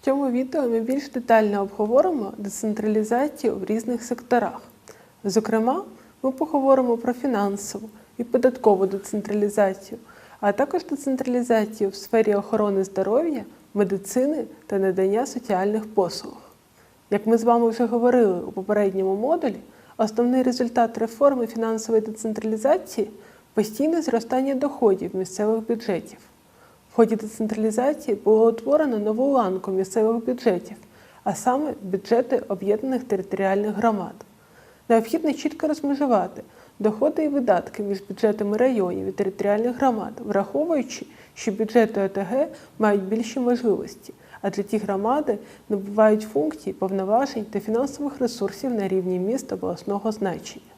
В цьому відео ми більш детально обговоримо децентралізацію в різних секторах. Зокрема, ми поговоримо про фінансову і податкову децентралізацію, а також децентралізацію в сфері охорони здоров'я, медицини та надання соціальних послуг. Як ми з вами вже говорили у попередньому модулі, основний результат реформи фінансової децентралізації постійне зростання доходів місцевих бюджетів. В ході децентралізації було утворено нову ланку місцевих бюджетів, а саме бюджети об'єднаних територіальних громад. Необхідно чітко розмежувати доходи і видатки між бюджетами районів і територіальних громад, враховуючи, що бюджети ОТГ мають більші можливості, адже ті громади набувають функцій, повноважень та фінансових ресурсів на рівні міст обласного значення.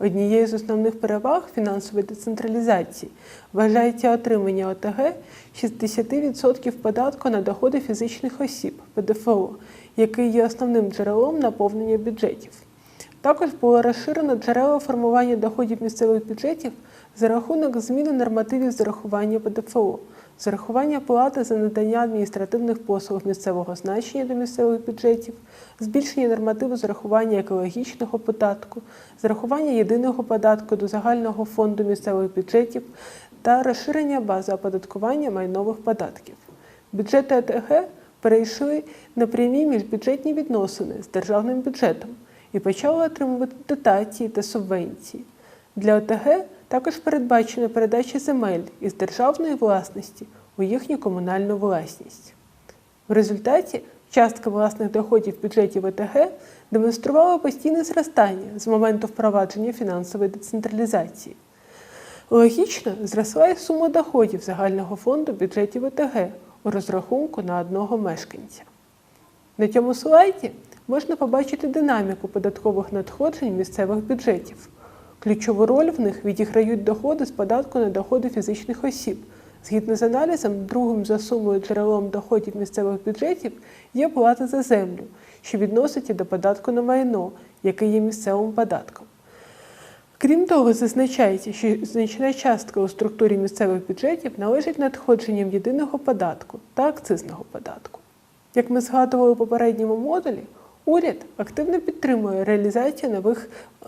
Однією з основних переваг фінансової децентралізації вважається отримання ОТГ 60% податку на доходи фізичних осіб ПДФО, який є основним джерелом наповнення бюджетів. Також було розширено джерела формування доходів місцевих бюджетів за рахунок зміни нормативів зарахування ПДФО, зарахування плати за надання адміністративних послуг місцевого значення до місцевих бюджетів, збільшення нормативу зарахування екологічного податку, зарахування єдиного податку до загального фонду місцевих бюджетів та розширення бази оподаткування майнових податків. Бюджети АТГ перейшли на прямі міжбюджетні відносини з державним бюджетом і почали отримувати дотації та субвенції. Для ОТГ також передбачена передача земель із державної власності у їхню комунальну власність. В результаті частка власних доходів бюджетів ОТГ демонструвала постійне зростання з моменту впровадження фінансової децентралізації. Логічно зросла і сума доходів загального фонду бюджетів ОТГ у розрахунку на одного мешканця. На цьому слайді можна побачити динаміку податкових надходжень місцевих бюджетів. Ключову роль в них відіграють доходи з податку на доходи фізичних осіб. Згідно з аналізом, другим за сумою джерелом доходів місцевих бюджетів є плата за землю, що відноситься до податку на майно, який є місцевим податком. Крім того, зазначається, що значна частка у структурі місцевих бюджетів належить надходженням єдиного податку та акцизного податку. Як ми згадували у попередньому модулі, уряд активно підтримує реалізацію нових е,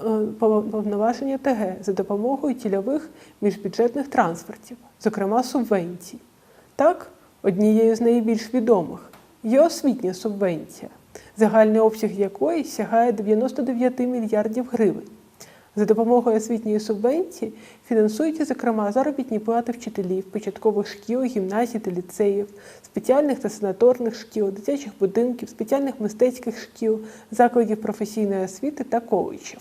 повноважень ТГ за допомогою тільових міжбюджетних трансфертів, зокрема субвенцій. Так, однією з найбільш відомих є освітня субвенція, загальний обсяг якої сягає 99 мільярдів гривень. За допомогою освітньої субвенції фінансуються, зокрема, заробітні плати вчителів, початкових шкіл, гімназій та ліцеїв, спеціальних та санаторних шкіл, дитячих будинків, спеціальних мистецьких шкіл, закладів професійної освіти та коледжів.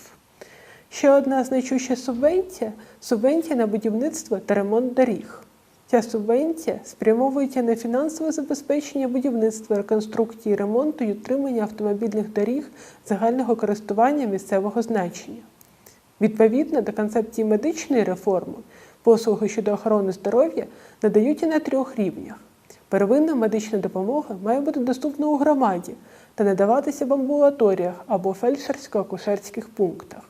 Ще одна значуща субвенція субвенція на будівництво та ремонт доріг. Ця субвенція спрямовується на фінансове забезпечення будівництва, реконструкції, ремонту і утримання автомобільних доріг загального користування місцевого значення. Відповідно до концепції медичної реформи, послуги щодо охорони здоров'я надають і на трьох рівнях. Первинна медична допомога має бути доступна у громаді та надаватися в амбулаторіях або фельдшерсько-акушерських пунктах.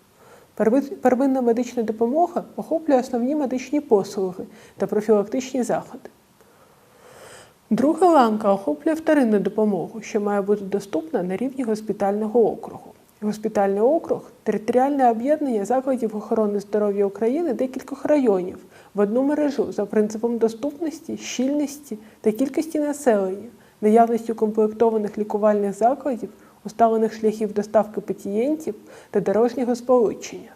Первинна медична допомога охоплює основні медичні послуги та профілактичні заходи. Друга ланка охоплює вторинну допомогу, що має бути доступна на рівні госпітального округу. Госпітальний округ територіальне об'єднання закладів охорони здоров'я України декількох районів в одну мережу за принципом доступності, щільності та кількості населення, наявністю комплектованих лікувальних закладів, усталених шляхів доставки пацієнтів та дорожнього сполучення.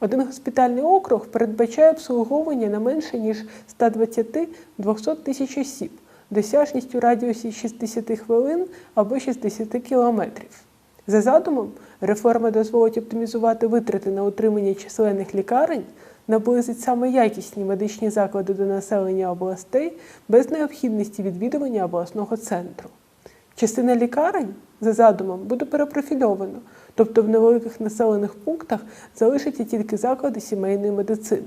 Один госпітальний округ передбачає обслуговування не менше ніж 120-200 тисяч осіб, досяжністю радіусі 60 хвилин або 60 кілометрів. За задумом, реформа дозволить оптимізувати витрати на утримання численних лікарень, наблизить саме якісні медичні заклади до населення областей без необхідності відвідування обласного центру. Частина лікарень, за задумом, буде перепрофільовано, тобто в невеликих населених пунктах залишаться тільки заклади сімейної медицини.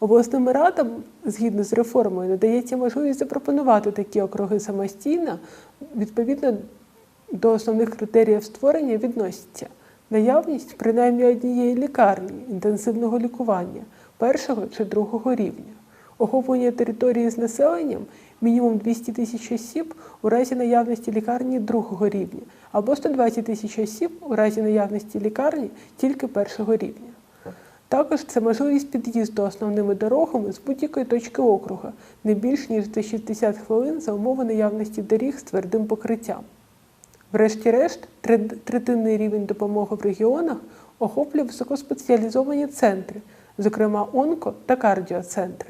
Обласним радам, згідно з реформою, надається можливість запропонувати такі округи самостійно відповідно до основних критеріїв створення відносяться наявність принаймні однієї лікарні інтенсивного лікування першого чи другого рівня, охоплення території з населенням мінімум 200 тисяч осіб у разі наявності лікарні другого рівня або 120 тисяч осіб у разі наявності лікарні тільки першого рівня. Також це можливість під'їзду основними дорогами з будь-якої точки округа не більш ніж за 60 хвилин за умови наявності доріг з твердим покриттям. Врешті-решт, третинний рівень допомоги в регіонах охоплює високоспеціалізовані центри, зокрема онко та кардіоцентри.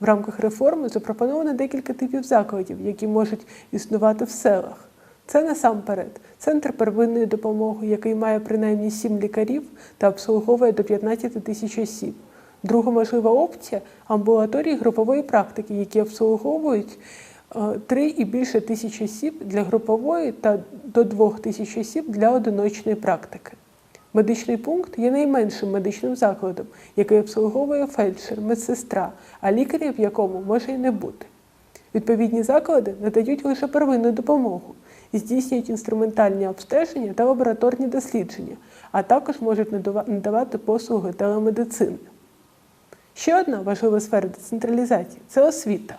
В рамках реформи запропоновано декілька типів закладів, які можуть існувати в селах. Це насамперед центр первинної допомоги, який має принаймні 7 лікарів та обслуговує до 15 тисяч осіб. Друга можлива опція амбулаторії групової практики, які обслуговують 3 і більше тисяч осіб для групової та до 2 тисяч осіб для одиночної практики. Медичний пункт є найменшим медичним закладом, який обслуговує фельдшер, медсестра, а лікаря в якому може і не бути. Відповідні заклади надають лише первинну допомогу і здійснюють інструментальні обстеження та лабораторні дослідження, а також можуть надавати послуги телемедицини. Ще одна важлива сфера децентралізації це освіта.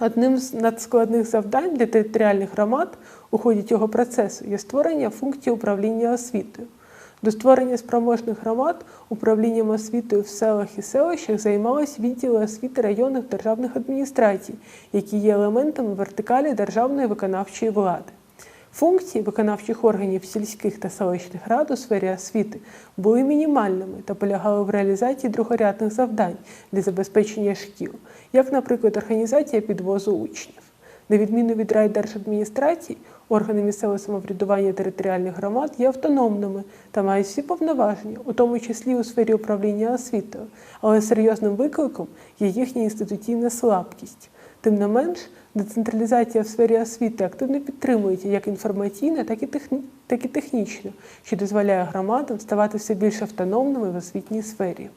Одним з надскладних завдань для територіальних громад у ході цього процесу є створення функції управління освітою. До створення спроможних громад управлінням освітою в селах і селищах займалися відділи освіти районних державних адміністрацій, які є елементами вертикалі державної виконавчої влади. Функції виконавчих органів сільських та селищних рад у сфері освіти були мінімальними та полягали в реалізації другорядних завдань для забезпечення шкіл, як, наприклад, організація підвозу учнів. На відміну від райдержадміністрацій, органи місцевого самоврядування територіальних громад є автономними та мають всі повноваження, у тому числі у сфері управління освітою, але серйозним викликом є їхня інституційна слабкість. Тим не менш, децентралізація в сфері освіти активно підтримується як інформаційно, так і, техні... так і технічно, що дозволяє громадам ставати все більш автономними в освітній сфері.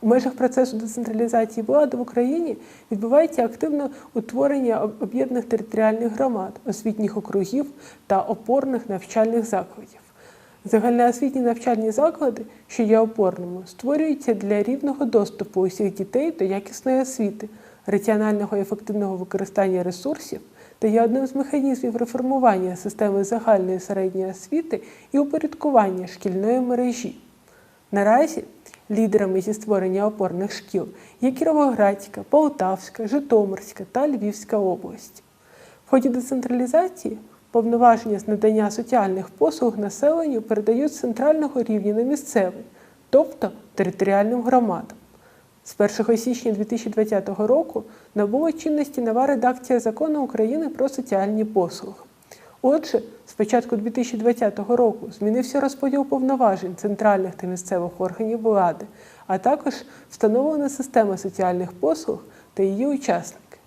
У межах процесу децентралізації влади в Україні відбувається активне утворення об'єднаних територіальних громад, освітніх округів та опорних навчальних закладів. Загальноосвітні навчальні заклади, що є опорними, створюються для рівного доступу усіх дітей до якісної освіти, раціонального і ефективного використання ресурсів та є одним з механізмів реформування системи загальної середньої освіти і упорядкування шкільної мережі. Наразі лідерами зі створення опорних шкіл є Кіровоградська, Полтавська, Житомирська та Львівська області. В ході децентралізації повноваження з надання соціальних послуг населенню передають з центрального рівня на місцевий, тобто територіальним громадам. З 1 січня 2020 року набула чинності нова редакція закону України про соціальні послуги. Отже, з початку 2020 року змінився розподіл повноважень центральних та місцевих органів влади, а також встановлена система соціальних послуг та її учасники.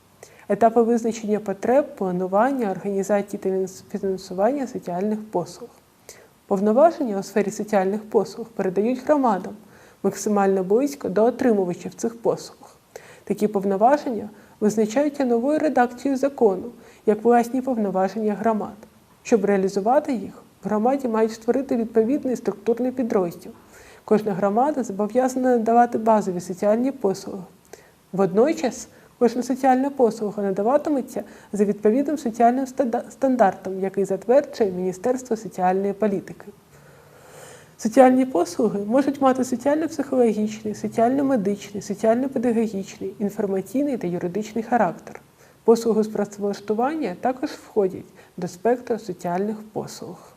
Етапи визначення потреб, планування, організації та фінансування соціальних послуг. Повноваження у сфері соціальних послуг передають громадам максимально близько до отримувачів цих послуг. Такі повноваження визначаються новою редакцією закону як власні повноваження громад. Щоб реалізувати їх, в громаді мають створити відповідний структурний підрозділ. Кожна громада зобов'язана надавати базові соціальні послуги. Водночас кожна соціальна послуга надаватиметься за відповідним соціальним станда- стандартом, який затверджує Міністерство соціальної політики. Соціальні послуги можуть мати соціально-психологічний, соціально-медичний, соціально-педагогічний, інформаційний та юридичний характер. Послуги з працевлаштування також входять до спектру соціальних послуг.